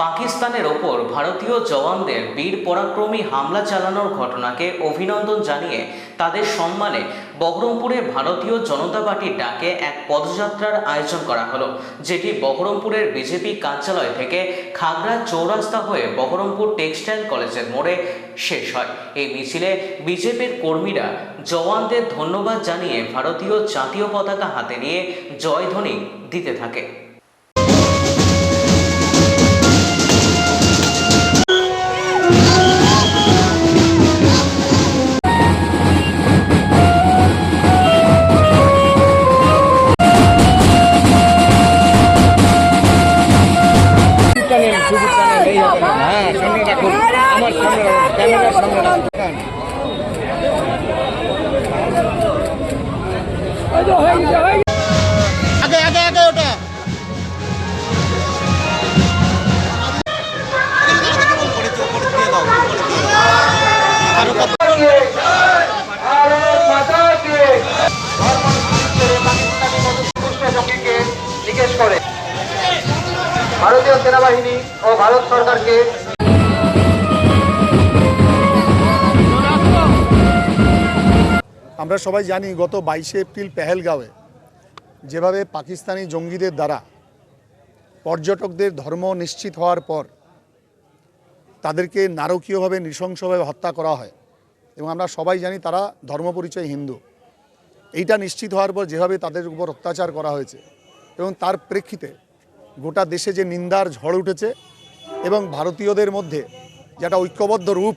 পাকিস্তানের ওপর ভারতীয় জওয়ানদের বীর পরাক্রমী হামলা চালানোর ঘটনাকে অভিনন্দন জানিয়ে তাদের সম্মানে বহরমপুরে ভারতীয় জনতা পার্টির ডাকে এক পদযাত্রার আয়োজন করা হলো, যেটি বহরমপুরের বিজেপি কার্যালয় থেকে খাগড়া চৌরাস্তা হয়ে বহরমপুর টেক্সটাইল কলেজের মোড়ে শেষ হয়। এই মিছিলে বিজেপির কর্মীরা জওয়ানদের ধন্যবাদ জানিয়ে ভারতীয় জাতীয় পতাকা হাতে নিয়ে জয়ধ্বনি দিতে থাকে। আগে আগে আগে ওটা জিজ্ঞেস করে ভারতীয় সেনাবাহিনী ও ভারত সরকারকে আমরা সবাই জানি গত বাইশে এপ্রিল পেহেলগাঁওয়ে যেভাবে পাকিস্তানি জঙ্গিদের দ্বারা পর্যটকদের ধর্ম নিশ্চিত হওয়ার পর তাদেরকে নারকীয়ভাবে, নৃশংসভাবে হত্যা করা হয় এবং আমরা সবাই জানি তারা ধর্ম পরিচয় হিন্দু। এইটা নিশ্চিত হওয়ার পর যেভাবে তাদের উপর অত্যাচার করা হয়েছে এবং তার প্রেক্ষিতে গোটা দেশে যে নিন্দার ঝড় উঠেছে এবং ভারতীয়দের মধ্যে যেটা ঐক্যবদ্ধ রূপ,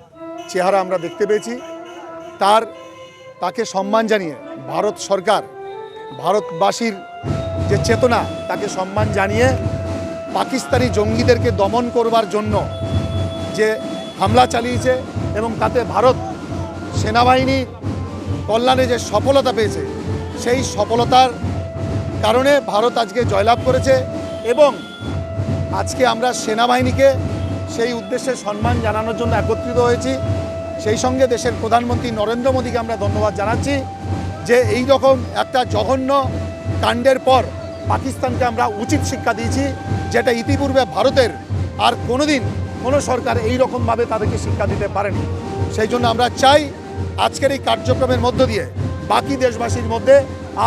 চেহারা আমরা দেখতে পেয়েছি, তার তাকে সম্মান জানিয়ে ভারত সরকার, ভারতবাসীর যে চেতনা, তাকে সম্মান জানিয়ে পাকিস্তানি জঙ্গিদেরকে দমন করবার জন্য যে হামলা চালিয়েছে এবং তাতে ভারত সেনাবাহিনী কল্যাণে যে সফলতা পেয়েছে, সেই সফলতার কারণে ভারত আজকে জয়লাভ করেছে এবং আজকে আমরা সেনাবাহিনীকে সেই উদ্দেশ্যে সম্মান জানানোর জন্য একত্রিত হয়েছি। সেই সঙ্গে দেশের প্রধানমন্ত্রী নরেন্দ্র মোদীকে আমরা ধন্যবাদ জানাচ্ছি যে এই রকম একটা জঘন্য কাণ্ডের পর পাকিস্তানকে আমরা উচিত শিক্ষা দিয়েছি, যেটা ইতিপূর্বে ভারতের আর কোনোদিন কোনো সরকার এই রকমভাবে তাদেরকে শিক্ষা দিতে পারেনি। সেই জন্য আমরা চাই আজকের এই কার্যক্রমের মধ্য দিয়ে বাকি দেশবাসীর মধ্যে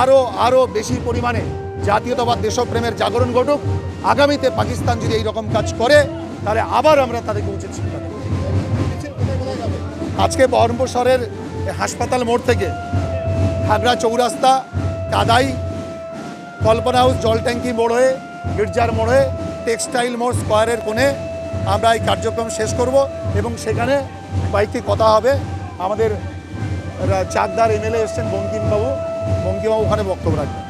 আরও আরও বেশি পরিমাণে জাতীয়তাবাদ দেশপ্রেমের জাগরণ ঘটুক। আগামীতে পাকিস্তান যদি এই রকম কাজ করে, তাহলে আবার আমরা তাদেরকে উচিত শিক্ষা আজকে বহরমপুর শহরের হাসপাতাল মোড় থেকে খাগড়া চৌরাস্তা, কাদাই, কল্পনা হাউস, জল ট্যাঙ্কি মোড় হয়ে, গির্জার মোড় হয়ে, টেক্সটাইল মোড় স্কোয়ারের কোণে আমরা এই কার্যক্রম শেষ করব এবং সেখানে কয়েকটি কথা হবে। আমাদের চাকদার এমএলএ এসছেন বঙ্কিমবাবু। বঙ্কিমবাবু ওখানে বক্তব্য রাখবেন।